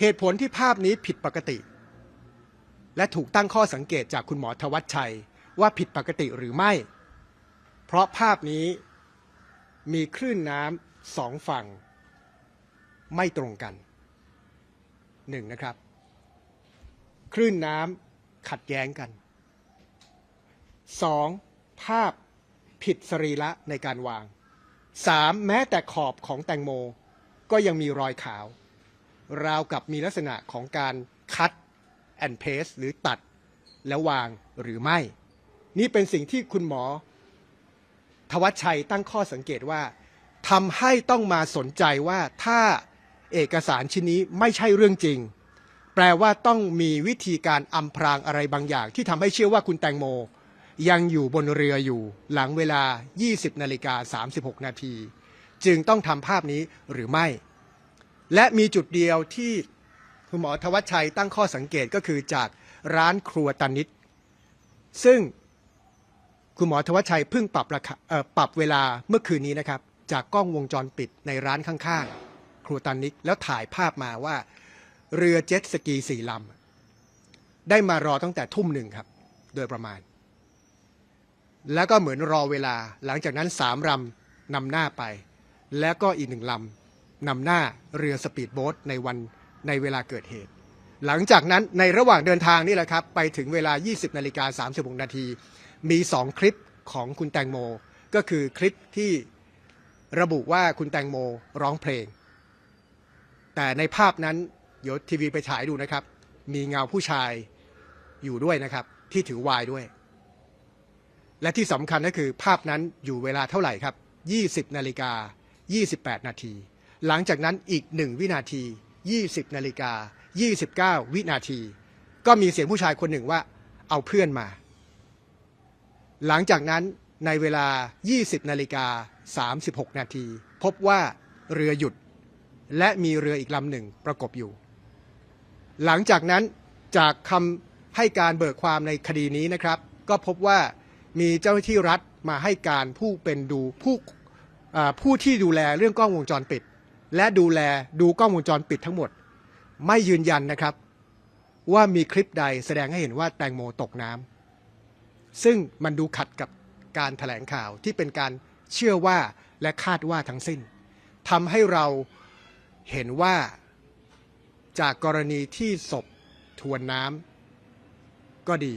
เหตุผลที่ภาพนี้ผิดปกติ และถูกตั้งข้อสังเกตจากคุณหมอทวัชชัยว่าผิดปกติหรือไม่ เพราะภาพนี้มีคลื่นน้ำสองฝั่ง ไม่ตรงกันหนึ่งนะครับ คลื่นน้ำขัดแย้งกันสองภาพผิดสรีระในการวางสามแม้แต่ขอบของแตงโมก็ยังมีรอยขาว ราวกับมีลักษณะของการคัดแอนเพสหรือตัดแล้ววางหรือไม่ นี่เป็นสิ่งที่คุณหมอ ทวัชชัยตั้งข้อสังเกตว่าทำให้ต้องมาสนใจว่าถ้าเอกสารชิ้นนี้ไม่ใช่เรื่องจริง แปลว่าต้องมีวิธีการอำพรางอะไรบางอย่าง ที่ทำให้เชื่อว่าคุณแตงโม ยังอยู่บนเรืออยู่ หลังเวลา 20นาฬิกา36 นาที จึงต้องทำภาพนี้หรือไม่ และมีจุดเดียวที่คุณหมอทวัชชัยตั้งข้อสังเกตก็คือจากร้านครัวตานิด ซึ่งคุณหมอทวัชชัยเพิ่งปรับราคาเอ่อปรับเวลาเมื่อคืนนี้นะครับ จากกล้องวงจรปิดในร้านข้างๆ ครัวตานิดแล้วถ่ายภาพมาว่าเรือเจ็ตสกีสี่ลำได้มารอตั้งแต่ทุ่มหนึ่งครับ โดยประมาณ แล้วก็เหมือนรอเวลาหลังจากนั้นสามลำนำหน้าไป แล้วก็อีกหนึ่งลำ นำหน้าเรือสปีดโบ๊ทในวันในเวลาเกิดเหตุ หลังจากนั้นในระหว่างเดินทางนี่แหละครับ ไปถึงเวลา 20นาฬิกา36นาทีมีสองคลิปของคุณแตงโม ก็คือคลิปที่ระบุว่าคุณแตงโมร้องเพลง แต่ในภาพนั้นเดี๋ยวทีวีไปฉายดูนะครับ มีเงาผู้ชายอยู่ด้วยนะครับ ที่ถือวายด้วย และที่สำคัญก็คือภาพนั้นอยู่เวลาเท่าไหร่ครับ 20นาฬิกา28 นาที หลังจากนั้นอีก 1 วินาที 20นาฬิกา29 วินาที ก็มีเสียงผู้ชายคนหนึ่งว่าเอาเพื่อนมา หลังจากนั้นในเวลา 20นาฬิกา36 นาที พบว่าเรือหยุด และมีเรืออีกลำหนึ่งประกบอยู่ หลังจากนั้นจากคำให้การเบิกความในคดีนี้นะครับ ก็พบว่ามีเจ้าหน้าที่รัฐมาให้การผู้เป็นดูผู้ผู้ที่ดูแลเรื่องกล้องวงจรปิด และดูแลดูกล้องวงจรปิดทั้งหมด ไม่ยืนยันนะครับ ว่ามีคลิปใดแสดงให้เห็นว่าแตงโมตกน้ำซึ่งมันดูขัดกับการถแถลงข่าวที่เป็นการเชื่อว่าและคาดว่าทั้งสิ้นทำให้เราเห็นว่าจากกรณีที่ศพทวนน้ำก็ดี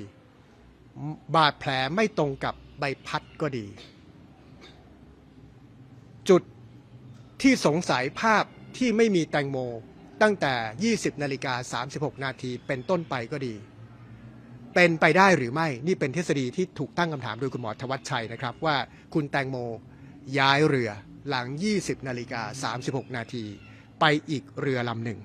บาดแผลไม่ตรงกับใบพัดก็ดี จุด ที่สงสัยภาพที่ไม่มีแตงโมตั้งแต่ 20นาฬิกา36 นาทีเป็นต้นไปก็ดี เป็นไปได้หรือไม่นี่เป็นทฤษฎีที่ถูกตั้งคำถามโดยคุณหมอทวัชชัยนะครับ ว่าคุณแตงโมย้ายเรือหลัง 20นาฬิกา36 นาทีไปอีกเรือลำหนึ่ง